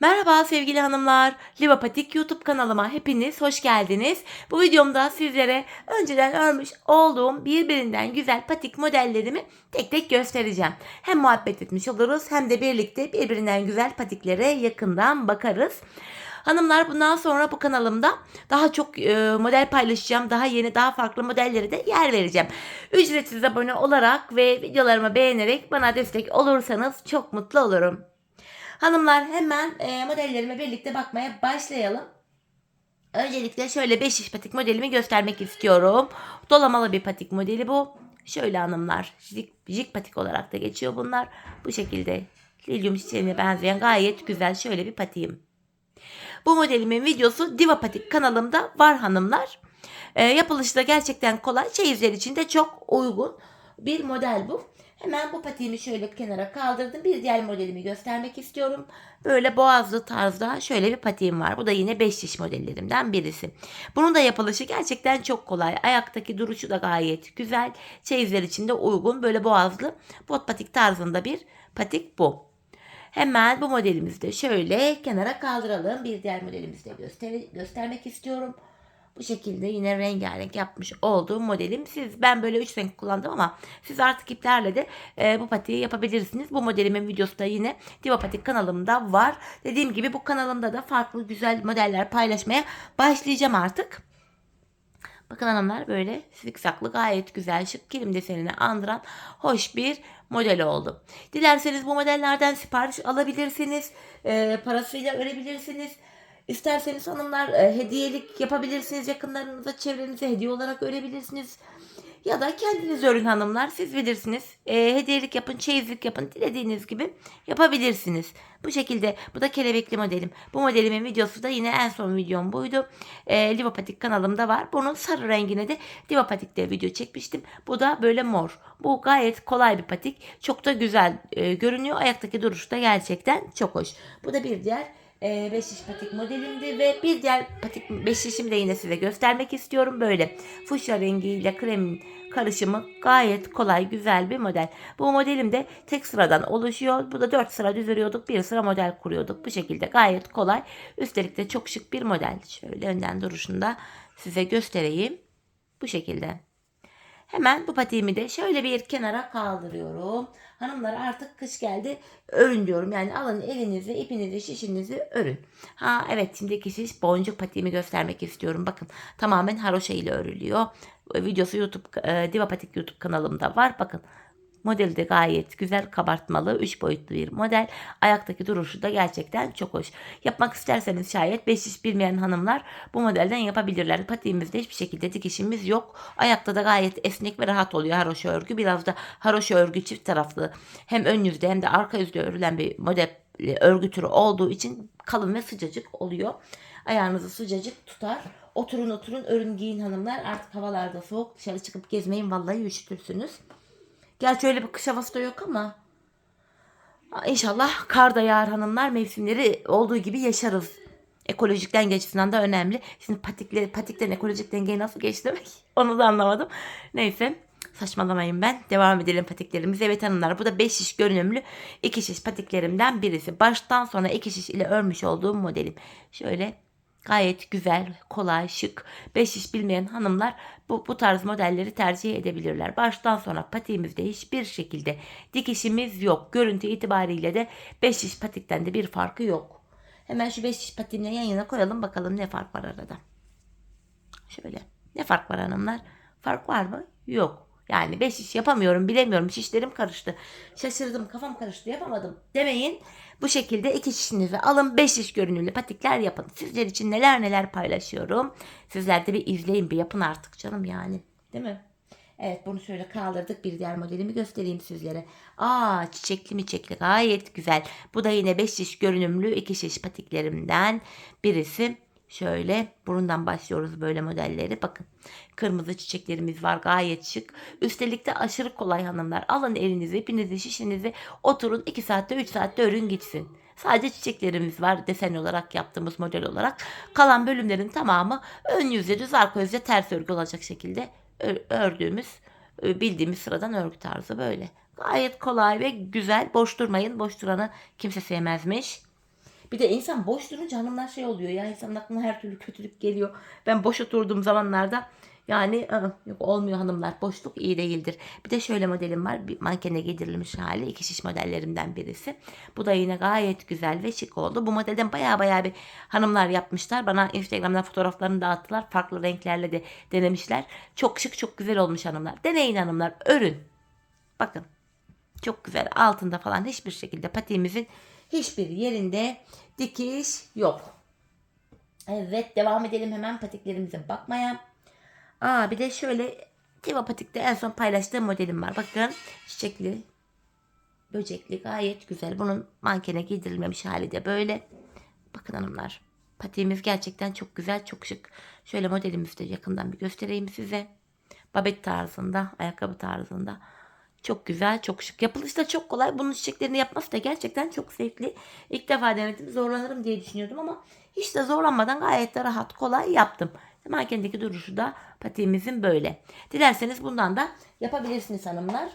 Merhaba sevgili hanımlar. Livapatik YouTube kanalıma hepiniz hoş geldiniz. Bu videomda sizlere önceden örmüş olduğum birbirinden güzel patik modellerimi tek tek göstereceğim. Hem muhabbet etmiş oluruz hem de birlikte birbirinden güzel patiklere yakından bakarız. Hanımlar bundan sonra bu kanalımda daha çok e, model paylaşacağım. Daha yeni, daha farklı modellere de yer vereceğim. Ücretsiz abone olarak ve videolarımı beğenerek bana destek olursanız çok mutlu olurum. Hanımlar hemen e, modellerime birlikte bakmaya başlayalım. Öncelikle şöyle 5 iş patik modelimi göstermek istiyorum. Dolamalı bir patik modeli bu. Şöyle hanımlar jig, jig patik olarak da geçiyor bunlar. Bu şekilde lilyum çiçeğine benzeyen gayet güzel şöyle bir patiğim. Bu modelimin videosu Diva Patik kanalımda var hanımlar. E, yapılışı da gerçekten kolay. Çeyizler için de çok uygun bir model bu. Hemen bu patiğimi şöyle kenara kaldırdım. Bir diğer modelimi göstermek istiyorum. Böyle boğazlı tarzda şöyle bir patiğim var. Bu da yine 5 diş modellerimden birisi. Bunun da yapılışı gerçekten çok kolay. Ayaktaki duruşu da gayet güzel. Çeyizler için de uygun. Böyle boğazlı bot patik tarzında bir patik bu. Hemen bu modelimizi de şöyle kenara kaldıralım. Bir diğer modelimizi de göster göstermek istiyorum. Bu şekilde yine rengarenk yapmış olduğum modelim. Siz ben böyle 3 renk kullandım ama siz artık iplerle de e, bu patiği yapabilirsiniz. Bu modelimin videosu da yine Diva Patik kanalımda var. Dediğim gibi bu kanalımda da farklı güzel modeller paylaşmaya başlayacağım artık. Bakın hanımlar böyle zikzaklı gayet güzel şık kilim desenini andıran hoş bir model oldu. Dilerseniz bu modellerden sipariş alabilirsiniz. E, parasıyla örebilirsiniz. İsterseniz hanımlar e, hediyelik yapabilirsiniz. Yakınlarınıza, çevrenize hediye olarak örebilirsiniz. Ya da kendiniz örün hanımlar. Siz bilirsiniz. E, hediyelik yapın, çeyizlik yapın. Dilediğiniz gibi yapabilirsiniz. Bu şekilde. Bu da kelebekli modelim. Bu modelimin videosu da yine en son videom buydu. E, Livopatik kanalımda var. Bunun sarı rengine de Livopatik'te video çekmiştim. Bu da böyle mor. Bu gayet kolay bir patik. Çok da güzel e, görünüyor. Ayaktaki duruşu da gerçekten çok hoş. Bu da bir diğer 5 şiş patik modelimdi ve bir diğer patik 5 şişimi de yine size göstermek istiyorum. Böyle fuşya rengiyle kremin karışımı gayet kolay güzel bir model. Bu modelim de tek sıradan oluşuyor. Bu da 4 sıra düz örüyorduk. Bir sıra model kuruyorduk. Bu şekilde gayet kolay. Üstelik de çok şık bir model. Şöyle önden duruşunda size göstereyim. Bu şekilde. Hemen bu patiğimi de şöyle bir kenara kaldırıyorum. Hanımlar artık kış geldi. Örün diyorum. Yani alın elinizi, ipinizi, şişinizi örün. Ha evet şimdiki şiş boncuk patiğimi göstermek istiyorum. Bakın tamamen haroşa ile örülüyor. Videosu YouTube e, Diva Patik YouTube kanalımda var. Bakın Modeli de gayet güzel kabartmalı 3 boyutlu bir model. Ayaktaki duruşu da gerçekten çok hoş. Yapmak isterseniz şayet 5 iş bilmeyen hanımlar bu modelden yapabilirler. Patiğimizde hiçbir şekilde dikişimiz yok. Ayakta da gayet esnek ve rahat oluyor haroşa örgü. Biraz da haroşa örgü çift taraflı hem ön yüzde hem de arka yüzde örülen bir model örgü türü olduğu için kalın ve sıcacık oluyor. Ayağınızı sıcacık tutar. Oturun oturun örün giyin hanımlar. Artık havalarda soğuk dışarı çıkıp gezmeyin vallahi üşütürsünüz. Gerçi öyle bir kış havası da yok ama. İnşallah kar da yağar hanımlar mevsimleri olduğu gibi yaşarız. Ekolojik denge açısından da önemli. Şimdi patikleri, patiklerin ekolojik dengeyi nasıl geçti onu da anlamadım. Neyse saçmalamayın ben. Devam edelim patiklerimize. Evet hanımlar bu da 5 şiş görünümlü 2 şiş patiklerimden birisi. Baştan sona 2 şiş ile örmüş olduğum modelim. Şöyle Gayet güzel, kolay, şık. Beş iş bilmeyen hanımlar bu, bu tarz modelleri tercih edebilirler. Baştan sona patiğimizde hiçbir şekilde dikişimiz yok. Görüntü itibariyle de beş iş patikten de bir farkı yok. Hemen şu beş iş patiğimle yan yana koyalım bakalım ne fark var arada. Şöyle. Ne fark var hanımlar? Fark var mı? Yok. Yani 5 iş yapamıyorum bilemiyorum şişlerim karıştı. Şaşırdım kafam karıştı yapamadım demeyin. Bu şekilde iki şişinizi alın 5 iş görünümlü patikler yapın. Sizler için neler neler paylaşıyorum. Sizler de bir izleyin bir yapın artık canım yani. Değil mi? Evet bunu şöyle kaldırdık. Bir diğer modelimi göstereyim sizlere. Aa çiçekli mi çiçekli gayet güzel. Bu da yine 5 şiş görünümlü 2 şiş patiklerimden birisi. Şöyle burundan başlıyoruz böyle modelleri. Bakın kırmızı çiçeklerimiz var gayet şık. Üstelik de aşırı kolay hanımlar. Alın elinizi, ipinizi, şişinizi oturun 2 saatte 3 saatte örün gitsin. Sadece çiçeklerimiz var desen olarak yaptığımız model olarak. Kalan bölümlerin tamamı ön yüzde düz arka yüzde ters örgü olacak şekilde ördüğümüz bildiğimiz sıradan örgü tarzı böyle. Gayet kolay ve güzel. Boş durmayın. Boş duranı kimse sevmezmiş. Bir de insan boş durunca hanımlar şey oluyor ya insanın aklına her türlü kötülük geliyor. Ben boş oturduğum zamanlarda yani yok olmuyor hanımlar. Boşluk iyi değildir. Bir de şöyle modelim var. Bir mankene giydirilmiş hali. iki şiş modellerimden birisi. Bu da yine gayet güzel ve şık oldu. Bu modelden baya baya bir hanımlar yapmışlar. Bana Instagram'dan fotoğraflarını dağıttılar. Farklı renklerle de denemişler. Çok şık çok güzel olmuş hanımlar. Deneyin hanımlar. Örün. Bakın. Çok güzel. Altında falan hiçbir şekilde patiğimizin hiçbir yerinde dikiş yok. Evet devam edelim hemen patiklerimize bakmaya. Aa bir de şöyle Tiva patikte en son paylaştığım modelim var. Bakın çiçekli, böcekli gayet güzel. Bunun mankene giydirilmemiş hali de böyle. Bakın hanımlar. Patiğimiz gerçekten çok güzel, çok şık. Şöyle modelimizi de yakından bir göstereyim size. Babet tarzında, ayakkabı tarzında. Çok güzel, çok şık. Yapılışı da çok kolay. Bunun çiçeklerini yapması da gerçekten çok zevkli. İlk defa denedim. Zorlanırım diye düşünüyordum ama hiç de zorlanmadan gayet de rahat, kolay yaptım. Mankendeki duruşu da patiğimizin böyle. Dilerseniz bundan da yapabilirsiniz hanımlar.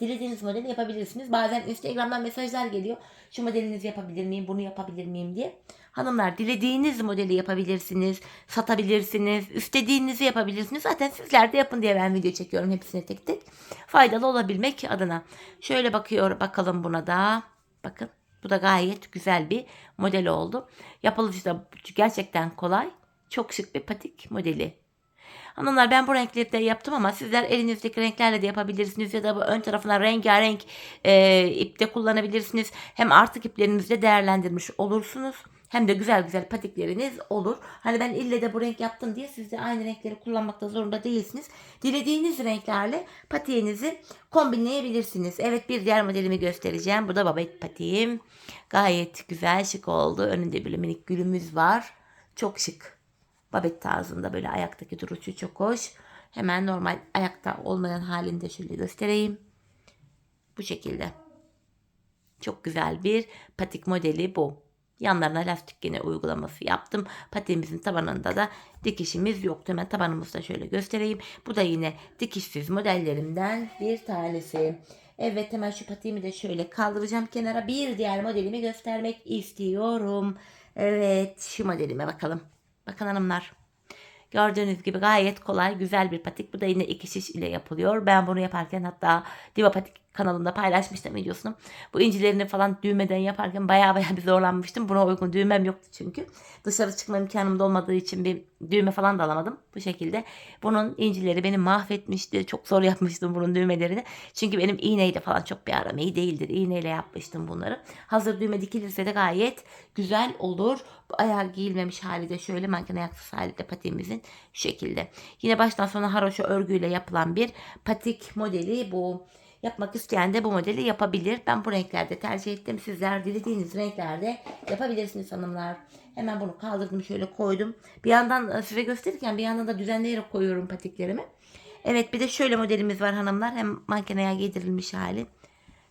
Dilediğiniz modeli yapabilirsiniz. Bazen Instagram'dan mesajlar geliyor. Şu modelinizi yapabilir miyim, bunu yapabilir miyim diye. Hanımlar dilediğiniz modeli yapabilirsiniz, satabilirsiniz, istediğinizi yapabilirsiniz. Zaten sizler de yapın diye ben video çekiyorum hepsine tek tek. Faydalı olabilmek adına. Şöyle bakıyor bakalım buna da. Bakın bu da gayet güzel bir model oldu. Yapılışı da gerçekten kolay. Çok şık bir patik modeli. Hanımlar ben bu renkleri yaptım ama sizler elinizdeki renklerle de yapabilirsiniz ya da bu ön tarafına rengarenk e, ip de kullanabilirsiniz. Hem artık iplerinizi de değerlendirmiş olursunuz. Hem de güzel güzel patikleriniz olur. Hani ben ille de bu renk yaptım diye siz de aynı renkleri kullanmakta zorunda değilsiniz. Dilediğiniz renklerle patiğinizi kombinleyebilirsiniz. Evet bir diğer modelimi göstereceğim. Bu da babet patiğim. Gayet güzel şık oldu. Önünde bir minik gülümüz var. Çok şık. Babet tarzında böyle ayaktaki duruşu çok hoş. Hemen normal ayakta olmayan halinde şöyle göstereyim. Bu şekilde. Çok güzel bir patik modeli bu. Yanlarına lastik yine uygulaması yaptım. Patiğimizin tabanında da dikişimiz yoktu. Hemen tabanımızı da şöyle göstereyim. Bu da yine dikişsiz modellerimden bir tanesi. Evet hemen şu patiğimi de şöyle kaldıracağım kenara. Bir diğer modelimi göstermek istiyorum. Evet şu modelime bakalım. Bakın hanımlar. Gördüğünüz gibi gayet kolay, güzel bir patik. Bu da yine iki şiş ile yapılıyor. Ben bunu yaparken hatta Diva Patik kanalımda paylaşmıştım videosunu. Bu incilerini falan düğmeden yaparken baya baya bir zorlanmıştım. Buna uygun düğmem yoktu çünkü. Dışarı çıkma imkanım da olmadığı için bir düğme falan da alamadım. Bu şekilde. Bunun incileri beni mahvetmişti. Çok zor yapmıştım bunun düğmelerini. Çünkü benim iğneyle falan çok bir aram iyi değildir. İğneyle yapmıştım bunları. Hazır düğme dikilirse de gayet güzel olur. Bu ayağı giyilmemiş hali de şöyle manken ayaksız hali de patiğimizin şu şekilde. Yine baştan sona haroşa örgüyle yapılan bir patik modeli bu. Yapmak isteyen de bu modeli yapabilir. Ben bu renklerde tercih ettim. Sizler dilediğiniz renklerde yapabilirsiniz hanımlar. Hemen bunu kaldırdım şöyle koydum. Bir yandan e, size gösterirken bir yandan da düzenleyerek koyuyorum patiklerimi. Evet bir de şöyle modelimiz var hanımlar. Hem mankeneye giydirilmiş hali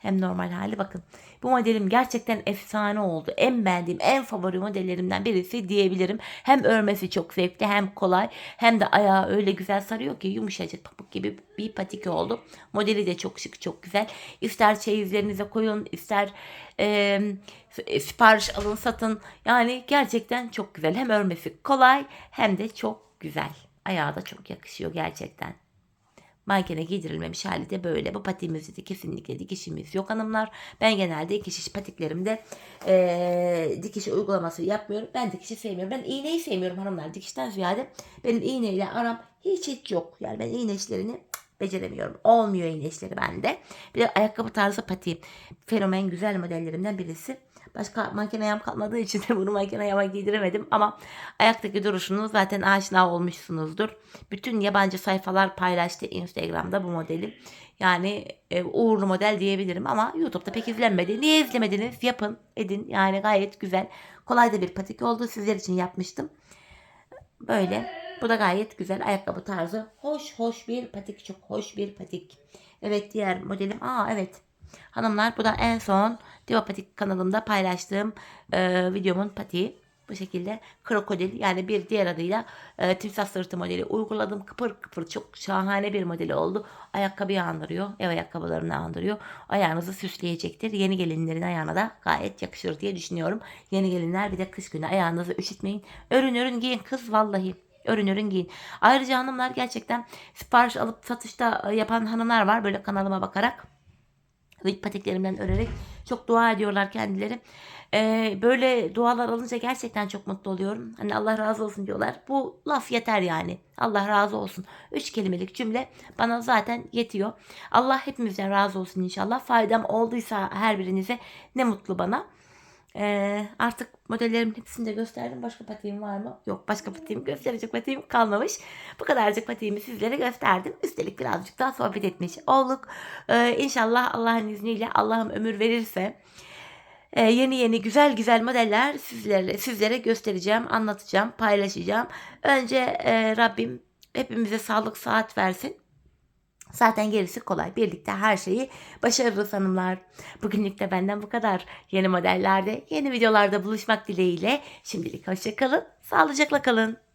hem normal hali. Bakın bu modelim gerçekten efsane oldu. En beğendiğim, en favori modellerimden birisi diyebilirim. Hem örmesi çok zevkli hem kolay hem de ayağı öyle güzel sarıyor ki yumuşacık pamuk gibi bir patik oldu. Modeli de çok şık, çok güzel. İster çeyizlerinize koyun, ister e, sipariş alın, satın. Yani gerçekten çok güzel. Hem örmesi kolay hem de çok güzel. Ayağı da çok yakışıyor gerçekten. Mankene giydirilmemiş hali de böyle. Bu patiğimizde de kesinlikle dikişimiz yok hanımlar. Ben genelde iki şiş patiklerimde ee, dikiş uygulaması yapmıyorum. Ben dikişi sevmiyorum. Ben iğneyi sevmiyorum hanımlar. Dikişten ziyade benim iğneyle aram hiç hiç yok. Yani ben iğne işlerini beceremiyorum. Olmuyor iğne işleri bende. Bir de ayakkabı tarzı patiğim. Fenomen güzel modellerimden birisi. Başka makine ayağım kalmadığı için de bunu makine ayağıma giydiremedim. Ama ayaktaki duruşunu zaten aşina olmuşsunuzdur. Bütün yabancı sayfalar paylaştı Instagram'da bu modeli. Yani e, uğurlu model diyebilirim ama YouTube'da pek izlenmedi. Niye izlemediniz? Yapın, edin. Yani gayet güzel. Kolay da bir patik oldu. Sizler için yapmıştım. Böyle. Bu da gayet güzel ayakkabı tarzı. Hoş hoş bir patik. Çok hoş bir patik. Evet diğer modelim. Aa evet. Hanımlar bu da en son Diva Patik kanalımda paylaştığım e, videomun patiği. Bu şekilde krokodil yani bir diğer adıyla e, timsah sırtı modeli uyguladım. Kıpır kıpır çok şahane bir modeli oldu. Ayakkabıyı andırıyor. Ev ayakkabılarını andırıyor. Ayağınızı süsleyecektir. Yeni gelinlerin ayağına da gayet yakışır diye düşünüyorum. Yeni gelinler bir de kış günü ayağınızı üşütmeyin. Örün örün giyin kız vallahi. Örün örün giyin. Ayrıca hanımlar gerçekten sipariş alıp satışta e, yapan hanımlar var. Böyle kanalıma bakarak ve patiklerimden örerek çok dua ediyorlar kendileri. Ee, böyle dualar alınca gerçekten çok mutlu oluyorum. Hani Allah razı olsun diyorlar. Bu laf yeter yani. Allah razı olsun. Üç kelimelik cümle bana zaten yetiyor. Allah hepimizden razı olsun inşallah. Faydam olduysa her birinize ne mutlu bana. Ee, artık modellerimin hepsini de gösterdim. Başka patiğim var mı? Yok başka patiğim gösterecek patiğim kalmamış. Bu kadarcık patiğimi sizlere gösterdim. Üstelik birazcık daha sohbet etmiş olduk. Ee, inşallah Allah'ın izniyle Allah'ım ömür verirse e, yeni yeni güzel güzel modeller sizlere, sizlere göstereceğim, anlatacağım, paylaşacağım. Önce e, Rabbim hepimize sağlık saat versin. Zaten gerisi kolay. Birlikte her şeyi başarırız hanımlar. Bugünlük de benden bu kadar. Yeni modellerde, yeni videolarda buluşmak dileğiyle. Şimdilik hoşçakalın. Sağlıcakla kalın.